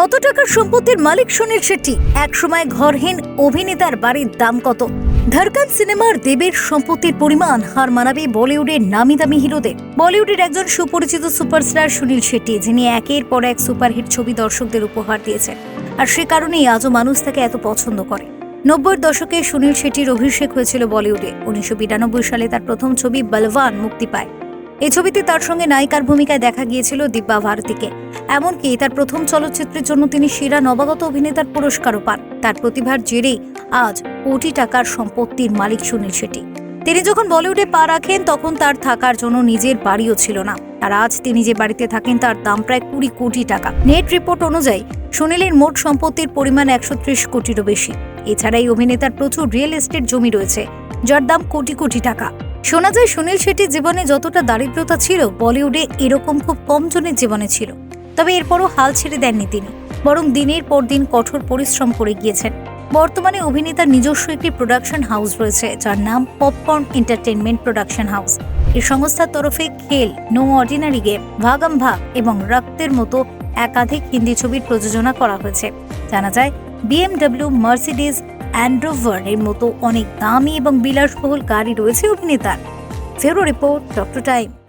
কত টাকার সম্পত্তির মালিক সুনীল শেট্টি? একসময় ঘরহীন অভিনেতার বাড়ির দাম কত? ধারকান সিনেমার দেবের সম্পত্তির পরিমাণ হার মানাবে বলিউডের নামি দামি হিরোদের। বলিউডের একজন সুপরিচিত সুপারস্টার সুনীল শেট্টি, যিনি একের পর এক সুপারহিট ছবি দর্শকদের উপহার দিয়েছেন। আর সে কারণেই আজও মানুষ তাকে এত পছন্দ করে। নব্বইয়ের দশকে সুনীল শেট্টির অভিষেক হয়েছিল বলিউডে। উনিশশো বিরানব্বই সালে তার প্রথম ছবি বলওয়ান মুক্তি পায়। এই ছবিতে তার সঙ্গে নায়িকার ভূমিকায় দেখা গিয়েছিল দিব্যা ভারতীকে। এমনকি তার প্রথম চলচ্চিত্রের জন্য তিনি সেরা নবাগত অভিনেতার পুরস্কারও পান। তার প্রতিভার জেরেই আজ কোটি টাকার সম্পত্তির মালিক সুনীল শেট্টি তিনি যখন বলিউডে পা রাখেন, তখন তার থাকার জন্য নিজের বাড়িও ছিল না। আর আজ তিনি যে বাড়িতে থাকেন, তার দাম প্রায় কুড়ি কোটি টাকা। নেট রিপোর্ট অনুযায়ী, সুনীলের মোট সম্পত্তির পরিমাণ একশো ত্রিশ কোটিরও বেশি। এছাড়া এই অভিনেতার প্রচুর রিয়েল এস্টেট জমি রয়েছে, যার দাম কোটি কোটি টাকা। শোনা যায় সুনীল শেট্টির জীবনে যতটা দারিদ্রতা ছিল, বলিউডে এরকম খুব কম জনের জীবনে ছিল। তবে এরপরও হাল ছেড়ে দেননি তিনি। বরং দিনের পর দিন কঠোর পরিশ্রম করে গিয়েছেন। বর্তমানে অভিনেতার নিজস্ব একটি প্রোডাকশন হাউস রয়েছে, যার নাম পপকর্ন এন্টারটেনমেন্ট প্রোডাকশন হাউস এই সংস্থার তরফে খেল নো অর্ডিনারি গেম ভাগাম ভাগ এবং রক্তের মতো একাধিক হিন্দি ছবির প্রযোজনা করা হয়েছে। জানা যায় বিএমডব্লিউ মার্সিডিজ অ্যান্ড্রোভার এর মতো অনেক দামি এবং বিলাসবহুল গাড়ি রয়েছে অভিনেতার। ফেরো রিপোর্ট ডক্টর টাইম।